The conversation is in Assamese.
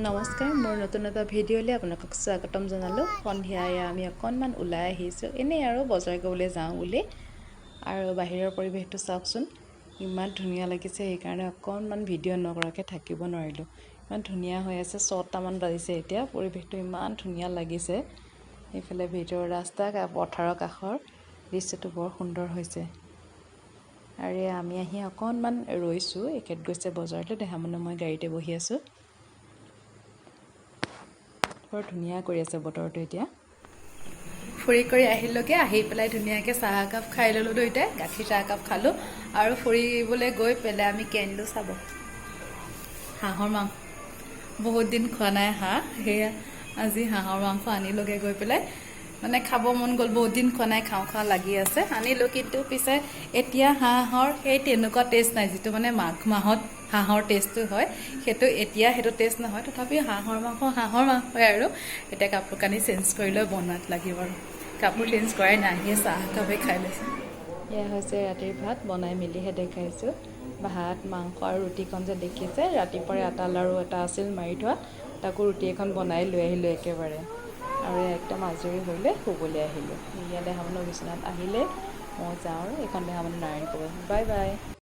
নমস্কাৰ মোৰ নতুন এটা ভিডিঅ'লৈ আপোনালোকক স্বাগতম জনালোঁ। সন্ধিয়াই আমি অকণমান ওলাই আহিছোঁ। এনেই আৰু বজাৰ কৰিবলৈ যাওঁ বুলি। আৰু বাহিৰৰ পৰিৱেশটো চাওকচোন। ইমান ধুনীয়া লাগিছে সেইকাৰণে অকণমান ভিডিঅ' নকৰাকৈ থাকিব নোৱাৰিলোঁ। ইমান ধুনীয়া হৈ আছে ছটামান বাজিছে এতিয়া। পৰিৱেশটো ইমান ধুনীয়া লাগিছে। এইফালে ভিতৰৰ ৰাস্তা পথাৰৰ কাষৰ দৃশ্যটো বৰ সুন্দৰ হৈছে। আৰু আমি আহি অকণমান ৰৈছোঁ। এখেত গৈছে বজাৰলৈ দেহা মানে মই গাড়ীতে বহি আছোঁ। বৰ ধুনীয়া কৰি আছে বতৰটো এতিয়া। ফুৰি কৰি আহিলোগে আহি পেলাই ধুনীয়াকৈ চাহ একাপ খাই ল'লোঁ দুয়োটাই গাখীৰ চাহ একাপ খালোঁ আৰু ফুৰিবলৈ গৈ পেলাই আমি কি আনিলোঁ চাব। হাঁহৰ মাংস। বহুত দিন খোৱা নাই হাঁহ সেয়া আজি হাঁহৰ মাংস আনিলোগে গৈ পেলাই। মানে খাব মন গ'ল বহুত দিন খোৱা নাই খাওঁ খাওঁ লাগি আছে। আনিলোঁ কিন্তু পিছে এতিয়া হাঁহৰ সেই তেনেকুৱা টেষ্ট নাই যিটো মানে মাঘ মাহত হাঁহৰ টেষ্টটো হয়। সেইটো এতিয়া সেইটো টেষ্ট নহয় তথাপিও হাঁহৰ মাংস হাঁহৰ মাংসই আৰু। এতিয়া কাপোৰ কানি চেঞ্জ কৰি লৈ বনোৱাত লাগিব আৰু। কাপোৰ চেঞ্জ কৰাই নাই আহিয়ে চাহ একাপে খাই লৈছোঁ। এয়া হৈছে ৰাতিৰ ভাত বনাই মেলিহে দেখাইছোঁ। ভাত মাংস আৰু ৰুটিখন যে দেখিছে ৰাতিপুৱাই আটা লাৰু এটা আছিল মাৰি থোৱা তাকো ৰুটি এখন বনাই লৈ আহিলোঁ একেবাৰে। আৰু একদম আজৰি হৈ লৈ শুবলৈ আহিলোঁ। ইয়াত দেহামানৰ বিচনাত আহিলে মই যাওঁ আৰু এইখন দেহামানৰ নাৰায়ণপুৰত বাই বাই।